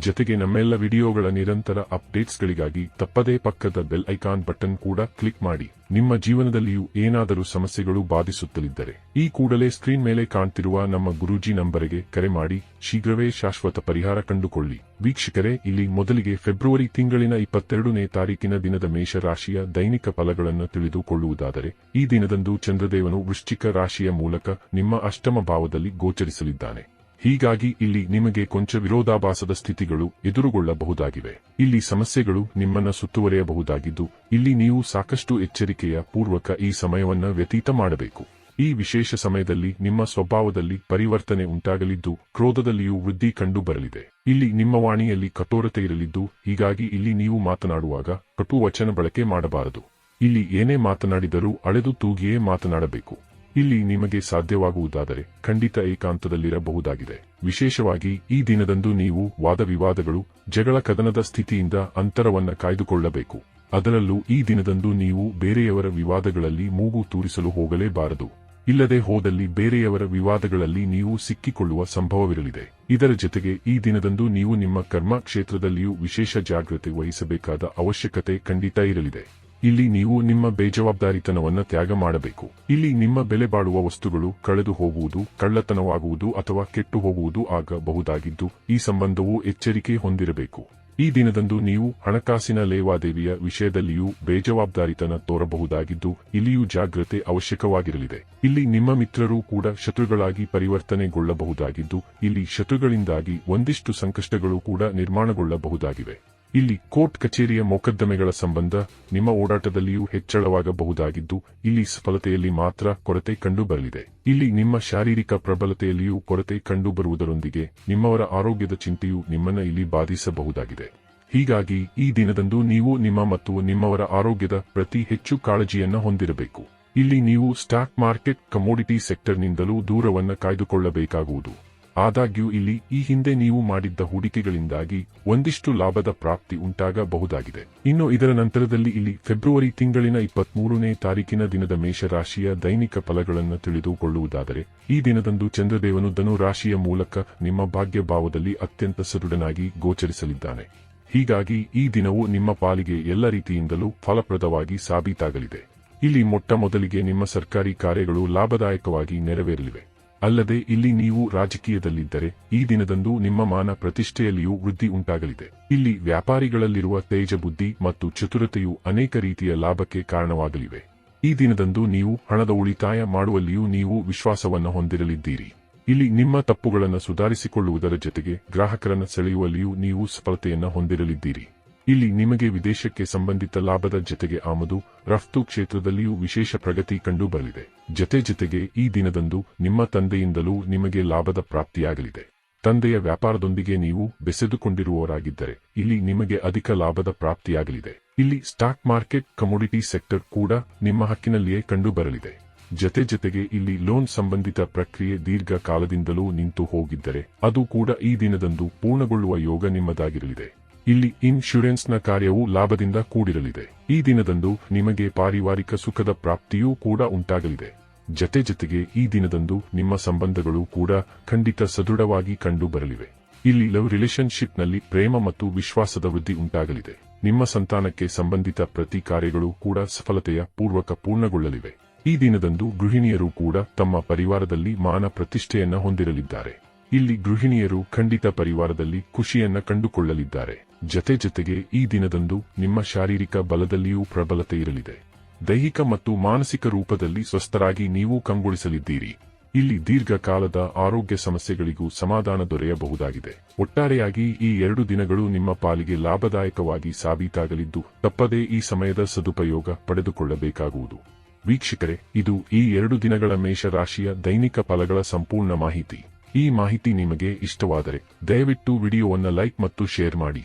ಜೊತೆಗೆ ನಮ್ಮೆಲ್ಲ ವಿಡಿಯೋಗಳ ನಿರಂತರ ಅಪ್ಡೇಟ್ಸ್ಗಳಿಗಾಗಿ ತಪ್ಪದೇ ಪಕ್ಕದ ಬೆಲ್ ಐಕಾನ್ ಬಟನ್ ಕೂಡ ಕ್ಲಿಕ್ ಮಾಡಿ. ನಿಮ್ಮ ಜೀವನದಲ್ಲಿಯೂ ಏನಾದರೂ ಸಮಸ್ಯೆಗಳು ಬಾಧಿಸುತ್ತಲಿದ್ದರೆ ಈ ಕೂಡಲೇ ಸ್ಕ್ರೀನ್ ಮೇಲೆ ಕಾಣ್ತಿರುವ ನಮ್ಮ ಗುರೂಜಿ ನಂಬರಿಗೆ ಕರೆ ಮಾಡಿ. ಶೀಘ್ರವೇ ಶಾಶ್ವತ ಪರಿಹಾರ ಕಂಡುಕೊಳ್ಳಿ. ವೀಕ್ಷಕರೇ, ಇಲ್ಲಿ ಮೊದಲಿಗೆ ಫೆಬ್ರವರಿ ತಿಂಗಳಿನ ಇಪ್ಪತ್ತೆರಡನೇ ತಾರೀಕಿನ ದಿನದ ಮೇಷರಾಶಿಯ ದೈನಿಕ ಫಲಗಳನ್ನು ತಿಳಿದುಕೊಳ್ಳುವುದಾದರೆ, ಈ ದಿನದಂದು ಚಂದ್ರದೇವನು ವೃಶ್ಚಿಕ ರಾಶಿಯ ಮೂಲಕ ನಿಮ್ಮ ಅಷ್ಟಮ ಭಾವದಲ್ಲಿ ಗೋಚರಿಸಲಿದ್ದಾನೆ. ಹೀಗಾಗಿ ಇಲ್ಲಿ ನಿಮಗೆ ಕೊಂಚ ವಿರೋಧಾಭಾಸದ ಸ್ಥಿತಿಗಳು ಎದುರುಗೊಳ್ಳಬಹುದಾಗಿವೆ. ಇಲ್ಲಿ ಸಮಸ್ಯೆಗಳು ನಿಮ್ಮನ್ನ ಸುತ್ತುವರಿಯಬಹುದಾಗಿದ್ದು, ಇಲ್ಲಿ ನೀವು ಸಾಕಷ್ಟು ಎಚ್ಚರಿಕೆಯ ಪೂರ್ವಕ ಈ ಸಮಯವನ್ನ ವ್ಯತೀತ ಮಾಡಬೇಕು. ಈ ವಿಶೇಷ ಸಮಯದಲ್ಲಿ ನಿಮ್ಮ ಸ್ವಭಾವದಲ್ಲಿ ಪರಿವರ್ತನೆ ಉಂಟಾಗಲಿದ್ದು, ಕ್ರೋಧದಲ್ಲಿಯೂ ವೃದ್ಧಿ ಕಂಡು ಬರಲಿದೆ ಇಲ್ಲಿ ನಿಮ್ಮ ವಾಣಿಯಲ್ಲಿ ಕಠೋರತೆ ಇರಲಿದ್ದು, ಹೀಗಾಗಿ ಇಲ್ಲಿ ನೀವು ಮಾತನಾಡುವಾಗ ಕಟು ವಚನ ಬಳಕೆ ಮಾಡಬಾರದು. ಇಲ್ಲಿ ಏನೇ ಮಾತನಾಡಿದರೂ ಅಳೆದು ತೂಗಿಯೇ ಮಾತನಾಡಬೇಕು. ಇಲ್ಲಿ ನಿಮಗೆ ಸಾಧ್ಯವಾಗುವುದಾದರೆ ಖಂಡಿತ ಏಕಾಂತದಲ್ಲಿರಬಹುದಾಗಿದೆ. ವಿಶೇಷವಾಗಿ ಈ ದಿನದಂದು ನೀವು ವಾದವಿವಾದಗಳು, ಜಗಳ ಕದನದ ಸ್ಥಿತಿಯಿಂದ ಅಂತರವನ್ನ ಕಾಯ್ದುಕೊಳ್ಳಬೇಕು. ಅದರಲ್ಲೂ ಈ ದಿನದಂದು ನೀವು ಬೇರೆಯವರ ವಿವಾದಗಳಲ್ಲಿ ಮೂಗು ತೂರಿಸಲು ಹೋಗಲೇಬಾರದು. ಇಲ್ಲದೆ ಹೋದಲ್ಲಿ ಬೇರೆಯವರ ವಿವಾದಗಳಲ್ಲಿ ನೀವು ಸಿಕ್ಕಿಕೊಳ್ಳುವ ಸಂಭವವಿರಲಿದೆ. ಇದರ ಜೊತೆಗೆ ಈ ದಿನದಂದು ನೀವು ನಿಮ್ಮ ಕರ್ಮ ಕ್ಷೇತ್ರದಲ್ಲಿಯೂ ವಿಶೇಷ ಜಾಗ್ರತೆ ವಹಿಸಬೇಕಾದ ಅವಶ್ಯಕತೆ ಖಂಡಿತ ಇರಲಿದೆ. ಇಲ್ಲಿ ನೀವು ನಿಮ್ಮ ಬೇಜವಾಬ್ದಾರಿತನವನ್ನು ತ್ಯಾಗ ಮಾಡಬೇಕು. ಇಲ್ಲಿ ನಿಮ್ಮ ಬೆಲೆ ಬಾಳುವ ವಸ್ತುಗಳು ಕಳೆದು ಹೋಗುವುದು, ಕಳ್ಳತನವಾಗುವುದು ಅಥವಾ ಕೆಟ್ಟು ಹೋಗುವುದು ಆಗಬಹುದಾಗಿದ್ದು, ಈ ಸಂಬಂಧವು ಎಚ್ಚರಿಕೆ ಹೊಂದಿರಬೇಕು. ಈ ದಿನದಂದು ನೀವು ಹಣಕಾಸಿನ ಲೇವಾದೇವಿಯ ವಿಷಯದಲ್ಲಿಯೂ ಬೇಜವಾಬ್ದಾರಿತನ ತೋರಬಹುದಾಗಿದ್ದು, ಇಲ್ಲಿಯೂ ಜಾಗ್ರತೆ ಅವಶ್ಯಕವಾಗಿರಲಿದೆ. ಇಲ್ಲಿ ನಿಮ್ಮ ಮಿತ್ರರು ಕೂಡ ಶತ್ರುಗಳಾಗಿ ಪರಿವರ್ತನೆಗೊಳ್ಳಬಹುದಾಗಿದ್ದು, ಇಲ್ಲಿ ಶತ್ರುಗಳಿಂದಾಗಿ ಒಂದಿಷ್ಟು ಸಂಕಷ್ಟಗಳು ಕೂಡ ನಿರ್ಮಾಣಗೊಳ್ಳಬಹುದಾಗಿವೆ. ಇಲ್ಲಿ ಕೋರ್ಟ್ ಕಚೇರಿಯ ಮೊಕದ್ದಮೆಗಳ ಸಂಬಂಧ ನಿಮ್ಮ ಓಡಾಟದಲ್ಲಿಯೂ ಹೆಚ್ಚಳವಾಗಬಹುದಾಗಿದ್ದು, ಇಲ್ಲಿ ಸಫಲತೆಯಲ್ಲಿ ಮಾತ್ರ ಕೊರತೆ ಕಂಡುಬರಲಿದೆ. ಇಲ್ಲಿ ನಿಮ್ಮ ಶಾರೀರಿಕ ಪ್ರಬಲತೆಯಲ್ಲಿಯೂ ಕೊರತೆ ಕಂಡುಬರುವುದರೊಂದಿಗೆ ನಿಮ್ಮವರ ಆರೋಗ್ಯದ ಚಿಂತೆಯು ನಿಮ್ಮನ್ನ ಇಲ್ಲಿ ಬಾಧಿಸಬಹುದಾಗಿದೆ. ಹೀಗಾಗಿ, ಈ ದಿನದಂದು ನೀವು ನಿಮ್ಮ ಮತ್ತು ನಿಮ್ಮವರ ಆರೋಗ್ಯದ ಪ್ರತಿ ಹೆಚ್ಚು ಕಾಳಜಿಯನ್ನು ಹೊಂದಿರಬೇಕು. ಇಲ್ಲಿ ನೀವು ಸ್ಟಾಕ್ ಮಾರ್ಕೆಟ್ ಕಮೋಡಿಟಿ ಸೆಕ್ಟರ್ನಿಂದಲೂ ದೂರವನ್ನು ಕಾಯ್ದುಕೊಳ್ಳಬೇಕಾಗುವುದು. ಆದಾಗ್ಯೂ ಇಲ್ಲಿ ಈ ಹಿಂದೆ ನೀವು ಮಾಡಿದ್ದ ಹೂಡಿಕೆಗಳಿಂದಾಗಿ ಒಂದಿಷ್ಟು ಲಾಭದ ಪ್ರಾಪ್ತಿ ಉಂಟಾಗಬಹುದಾಗಿದೆ. ಇನ್ನು ಇದರ ನಂತರದಲ್ಲಿ ಇಲ್ಲಿ ಫೆಬ್ರವರಿ ತಿಂಗಳಿನ ಇಪ್ಪತ್ಮೂರನೇ ತಾರೀಕಿನ ದಿನದ ಮೇಷರಾಶಿಯ ದೈನಿಕ ಫಲಗಳನ್ನು ತಿಳಿದುಕೊಳ್ಳುವುದಾದರೆ, ಈ ದಿನದಂದು ಚಂದ್ರದೇವನು ಧನು ರಾಶಿಯ ಮೂಲಕ ನಿಮ್ಮ ಭಾಗ್ಯ ಭಾವದಲ್ಲಿ ಅತ್ಯಂತ ಸದೃಢನಾಗಿ ಗೋಚರಿಸಲಿದ್ದಾನೆ. ಹೀಗಾಗಿ ಈ ದಿನವು ನಿಮ್ಮ ಪಾಲಿಗೆ ಎಲ್ಲ ರೀತಿಯಿಂದಲೂ ಫಲಪ್ರದವಾಗಿ ಸಾಬೀತಾಗಲಿದೆ. ಇಲ್ಲಿ ಮೊಟ್ಟ ಮೊದಲಿಗೆ ನಿಮ್ಮ ಸರ್ಕಾರಿ ಕಾರ್ಯಗಳು ಲಾಭದಾಯಕವಾಗಿ ನೆರವೇರಲಿವೆ. ಅಲ್ಲದೆ ಇಲ್ಲಿ ನೀವು ರಾಜಕೀಯದಲ್ಲಿದ್ದರೆ, ಈ ದಿನದಂದು ನಿಮ್ಮ ಮಾನ ಪ್ರತಿಷ್ಠೆಯಲ್ಲಿಯೂ ವೃದ್ಧಿ ಉಂಟಾಗಲಿದೆ. ಇಲ್ಲಿ ವ್ಯಾಪಾರಿಗಳಲ್ಲಿರುವ ತೇಜ ಬುದ್ಧಿ ಮತ್ತು ಚತುರತೆಯು ಅನೇಕ ರೀತಿಯ ಲಾಭಕ್ಕೆ ಕಾರಣವಾಗಲಿವೆ. ಈ ದಿನದಂದು ನೀವು ಹಣದ ಉಳಿತಾಯ ಮಾಡುವಲ್ಲಿಯೂ ನೀವು ವಿಶ್ವಾಸವನ್ನು ಹೊಂದಿರಲಿದ್ದೀರಿ. ಇಲ್ಲಿ ನಿಮ್ಮ ತಪ್ಪುಗಳನ್ನು ಸುಧಾರಿಸಿಕೊಳ್ಳುವುದರ ಜೊತೆಗೆ ಗ್ರಾಹಕರನ್ನು ಸೆಳೆಯುವಲ್ಲಿಯೂ ನೀವು ಸಫಲತೆಯನ್ನು ಹೊಂದಿರಲಿದ್ದೀರಿ. ಇಲ್ಲಿ ನಿಮಗೆ ವಿದೇಶಕ್ಕೆ ಸಂಬಂಧಿತ ಲಾಭದ ಜೊತೆಗೆ ಆಮದು, ರಫ್ತು ಕ್ಷೇತ್ರದಲ್ಲಿಯೂ ವಿಶೇಷ ಪ್ರಗತಿ ಕಂಡುಬರಲಿದೆ. ಜತೆ ಜೊತೆಗೆ ಈ ದಿನದಂದು ನಿಮ್ಮ ತಂದೆಯಿಂದಲೂ ನಿಮಗೆ ಲಾಭದ ಪ್ರಾಪ್ತಿಯಾಗಲಿದೆ. ತಂದೆಯ ವ್ಯಾಪಾರದೊಂದಿಗೆ ನೀವು ಬೆಸೆದುಕೊಂಡಿರುವವರಾಗಿದ್ದರೆ, ಇಲ್ಲಿ ನಿಮಗೆ ಅಧಿಕ ಲಾಭದ ಪ್ರಾಪ್ತಿಯಾಗಲಿದೆ. ಇಲ್ಲಿ ಸ್ಟಾಕ್ ಮಾರ್ಕೆಟ್, ಕಮೋಡಿಟಿ ಸೆಕ್ಟರ್ ಕೂಡ ನಿಮ್ಮ ಹಕ್ಕಿನಲ್ಲಿಯೇ ಕಂಡುಬರಲಿದೆ. ಜತೆ ಜೊತೆಗೆ ಇಲ್ಲಿ ಲೋನ್ ಸಂಬಂಧಿತ ಪ್ರಕ್ರಿಯೆ ದೀರ್ಘ ಕಾಲದಿಂದಲೂ ನಿಂತು ಹೋಗಿದ್ದರೆ, ಅದು ಕೂಡ ಈ ದಿನದಂದು ಪೂರ್ಣಗೊಳ್ಳುವ ಯೋಗ ನಿಮ್ಮದಾಗಿರಲಿದೆ. ಇಲ್ಲಿ ಇನ್ಶೂರೆನ್ಸ್ನ ಕಾರ್ಯವು ಲಾಭದಿಂದ ಕೂಡಿರಲಿದೆ. ಈ ದಿನದಂದು ನಿಮಗೆ ಪಾರಿವಾರಿಕ ಸುಖದ ಪ್ರಾಪ್ತಿಯೂ ಕೂಡ ಉಂಟಾಗಲಿದೆ. ಜತೆ ಜೊತೆಗೆ ಈ ದಿನದಂದು ನಿಮ್ಮ ಸಂಬಂಧಗಳು ಕೂಡ ಖಂಡಿತ ಸದೃಢವಾಗಿ ಕಂಡು ಬರಲಿವೆ ಇಲ್ಲಿ ಲವ್ ರಿಲೇಶನ್ಶಿಪ್ನಲ್ಲಿ ಪ್ರೇಮ ಮತ್ತು ವಿಶ್ವಾಸದ ವೃದ್ಧಿ ಉಂಟಾಗಲಿದೆ. ನಿಮ್ಮ ಸಂತಾನಕ್ಕೆ ಸಂಬಂಧಿತ ಪ್ರತಿ ಕಾರ್ಯಗಳು ಕೂಡ ಸಫಲತೆಯ ಪೂರ್ವಕ ಪೂರ್ಣಗೊಳ್ಳಲಿವೆ. ಈ ದಿನದಂದು ಗೃಹಿಣಿಯರು ಕೂಡ ತಮ್ಮ ಪರಿವಾರದಲ್ಲಿ ಮಾನ ಪ್ರತಿಷ್ಠೆಯನ್ನ ಹೊಂದಿರಲಿದ್ದಾರೆ. ಇಲ್ಲಿ ಗೃಹಿಣಿಯರು ಖಂಡಿತ ಪರಿವಾರದಲ್ಲಿ ಖುಷಿಯನ್ನ ಕಂಡುಕೊಳ್ಳಲಿದ್ದಾರೆ. ಜತೆ ಜತೆಗೆ ಈ ದಿನದಂದು ನಿಮ್ಮ ಶಾರೀರಿಕ ಬಲದಲ್ಲಿಯೂ ಪ್ರಬಲತೆ ಇರಲಿದೆ. ದೈಹಿಕ ಮತ್ತು ಮಾನಸಿಕ ರೂಪದಲ್ಲಿ ಸ್ವಸ್ಥರಾಗಿ ನೀವು ಕಂಗೊಳಿಸಲಿದ್ದೀರಿ. ಇಲ್ಲಿ ದೀರ್ಘಕಾಲದ ಆರೋಗ್ಯ ಸಮಸ್ಯೆಗಳಿಗೂ ಸಮಾಧಾನ ದೊರೆಯಬಹುದಾಗಿದೆ. ಒಟ್ಟಾರೆಯಾಗಿ ಈ ಎರಡು ದಿನಗಳು ನಿಮ್ಮ ಪಾಲಿಗೆ ಲಾಭದಾಯಕವಾಗಿ ಸಾಬೀತಾಗಲಿದ್ದು, ತಪ್ಪದೇ ಈ ಸಮಯದ ಸದುಪಯೋಗ ಪಡೆದುಕೊಳ್ಳಬೇಕಾಗುವುದು. ವೀಕ್ಷಕರೇ, ಇದು ಈ ಎರಡು ದಿನಗಳ ಮೇಷರಾಶಿಯ ದೈನಿಕ ಫಲಗಳ ಸಂಪೂರ್ಣ ಮಾಹಿತಿ. ಈ ಮಾಹಿತಿ ನಿಮಗೆ ಇಷ್ಟವಾದರೆ ದಯವಿಟ್ಟು ವಿಡಿಯೋವನ್ನು ಲೈಕ್ ಮತ್ತು ಶೇರ್ ಮಾಡಿ.